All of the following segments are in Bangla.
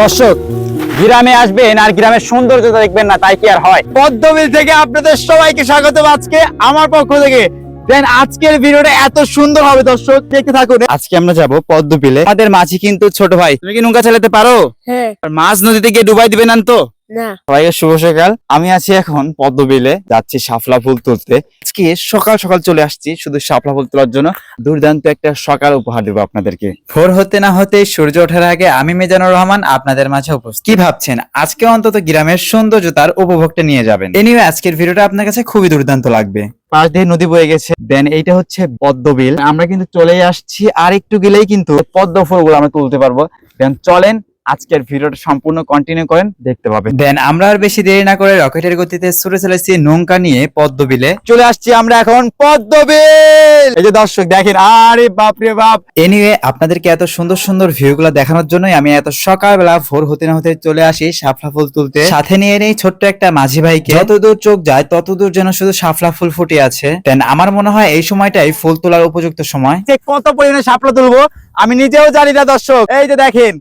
দর্শক গ্রামে আসবেন আর গ্রামের সৌন্দর্যতা দেখবেন না তাই কি আর হয়? পদ্মবিল থেকে আপনাদের সবাইকে স্বাগত আজকে আমার পক্ষ থেকে। দেন আজকের ভিডিওটা এত সুন্দর হবে দর্শক দেখতে থাকুন। আজকে আমরা যাব পদ্মবিলে। আমাদের মাঝি কিন্তু ছোট ভাই। তুমি কি নৌকা চালাতে পারো? হ্যাঁ। আর মাছ নদীতে গিয়ে ডুবাই দিবে না তো? ফুল ফুল আপনাদের মাঝে কি ভাবছেন? আজকে অন্তত গ্রামের সৌন্দর্যতার উপভোগটা নিয়ে যাবেন। এনিওয়ে আজকের ভিডিওটা আপনার কাছে খুবই দুর্দান্ত লাগবে। পাশ দিয়ে নদী বয়ে গেছে। দেন এইটা হচ্ছে পদ্মবিল। আমরা কিন্তু চলে আসছি। আর একটু গেলেই কিন্তু পদ্ম ফুলগুলো আমরা তুলতে পারব। দেন চলেন আজকের ভিডিওটা সম্পূর্ণ কন্টিনিউ করেন দেখতে পাবেন। দেন আমরা আর বেশি দেরি না করে রকেটের গতিতে ছুটে চলেছি নৌকা নিয়ে পদ্মবিলে। চলে আসছি আমরা এখন পদ্মবিল! এই যে দর্শক দেখেন আরে বাপ রে বাপ! এনিওয়ে আপনাদেরকে এত সুন্দর সুন্দর ভিউ গুলো দেখানোর জন্যই আমি এত সকালবেলা ভোর হতে না হতে চলে আসি শাপলা ফুল তুলতে। সাথে নিয়ে নেই ছোট্ট একটা মাঝি ভাইকে। যতদূর চোখ যায় ততদূর যেন শুধু শাপলা ফুল ফুটে আছে। দেন আমার মনে হয় এই সময়টাই ফুল তোলার উপযুক্ত সময়। কত পরিমাণে শাপলা তুলবো আমি নিজেও জানি না দর্শক। এই যে দেখেন।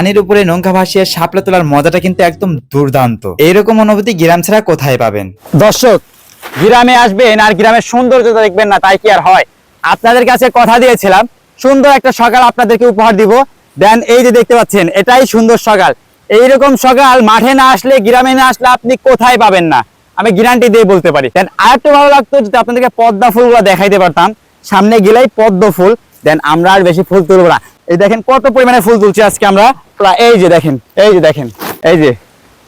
পানির উপরে নৌকা ভাসিয়ে শাপলা তোলার মজাটা কিন্তু একদম দুর্দান্ত। এইরকম অনুভূতি গ্রাম ছাড়া কোথায় পাবেন? দর্শক, গ্রামে আসবেন আর গ্রামের সৌন্দর্যতা দেখবেন না, তাই কি আর হয়? আপনাদের কাছে কথা দিয়েছিলাম, সুন্দর একটা সকাল আপনাদেরকে উপহার দিব। দেন এই যে দেখতে পাচ্ছেন, এটাই সুন্দর সকাল। এইরকম সকাল মাঠে না আসলে, গ্রামে না আসলে আপনি কোথায় পাবেন না? আমি গ্যারান্টি দিয়ে বলতে পারি। দেন আরেকটু ভালো লাগতো যদি আপনাদেরকে পদ্মা ফুলগুলো দেখাইতে পারতাম। সামনে গেলেই পদ্ম ফুল, দেন আমরা আর বেশি ফুল তুলবো না। এই দেখেন কত পরিমাণে ফুল তুলছি আজকে আমরা। এই যে দেখেন, এই যে দেখেন, এই যে,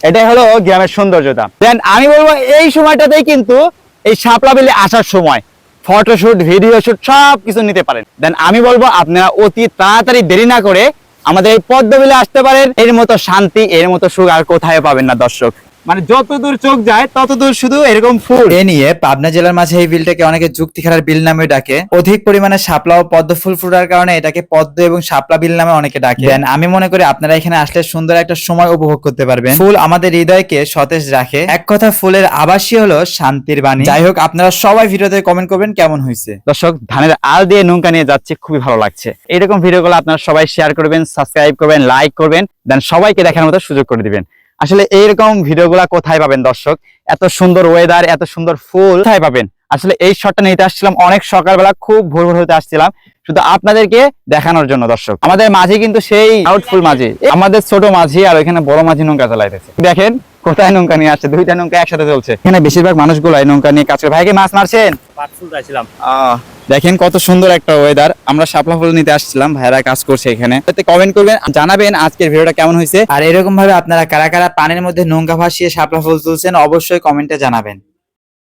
এটাই হলো গ্রামের সৌন্দর্যতা। দেন আমি বলব এই সময়টাতেই কিন্তু এই শাপলা বিলে আসার সময় ফটোশুট ভিডিও শুট সব কিছু নিতে পারেন। দেন আমি বলব আপনারা অতি তাড়াতাড়ি দেরি না করে আমাদের এই পদ্মবিলে আসতে পারেন। এর মতো শান্তি, এর মতো সুখ আর কোথায় পাবেন না দর্শক। মানে যত দূর চোখ যায় তত দূর শুধু এরকম ফুল। এ নিয়ে পাবনা জেলার মাঝে এই বিলটাকে অনেকে যুক্তি খেলার বিল নামে ডাকে। অধিক পরিমাণে শাপলা ও পদ্ম ফুল ফুটার কারণে এটাকে পদ্ম এবং শাপলা বিল নামে অনেকে ডাকে। দেন আমি মনে করি আপনারা এখানে আসলে সুন্দর একটা সময় উপভোগ করতে পারবেন। ফুল আমাদের হৃদয়কে সতেজ রাখে। এক কথা ফুলের আবাসই হলো শান্তির বাণী। যাই হোক আপনারা সবাই ভিডিওতে কমেন্ট করবেন কেমন হয়েছে। দর্শক ধানের আল দিয়ে নৌকা নিয়ে যাচ্ছে খুবই ভালো লাগছে। এরকম ভিডিওগুলো আপনারা সবাই শেয়ার করবেন সাবস্ক্রাইব করবেন লাইক করবেন দেন সবাইকে দেখার মতো সুযোগ করে দিবেন। আসলে এইরকম ভিডিওগুলা কোথায় পাবেন দর্শক? এত সুন্দর ওয়েদার এত সুন্দর ফুল কোথায় পাবেন? আসলে এই শটটা নিতে আসছিলাম অনেক সকালবেলা খুব ভোর ভোর হতে আসছিলাম। শুধু আপনাদেরকে দেখানোর জন্য দর্শক। আমাদের মাঝি কিন্তু সেই আউটফুল মাঝি। আমাদের ছোট মাঝি আর ওইখানে বড় মাঝি নৌকা চালাইতেছে। দেখেন কোথায় নৌকা নিয়ে আসছে দুইটা নৌকা একসাথে চলছে। এখানে বেশিরভাগ মানুষগুলো এই নৌকা নিয়ে কাজ করে। ভাইকে মাছ মারছেন? দেখেন কত সুন্দর একটা ওয়েদার আমরা শাপলা ফুল নিতে আসছিলাম ভাইরা কাজ করছে এখানে। কমেন্ট করবেন, জানাবেন আজকের ভিডিওটা কেমন হয়েছে। আর এরকম ভাবে আপনারা কারা কারা পানের মধ্যে নৌকা ভাসিয়ে শাপলা ফুল তুলছেন, অবশ্যই কমেন্টে জানাবেন।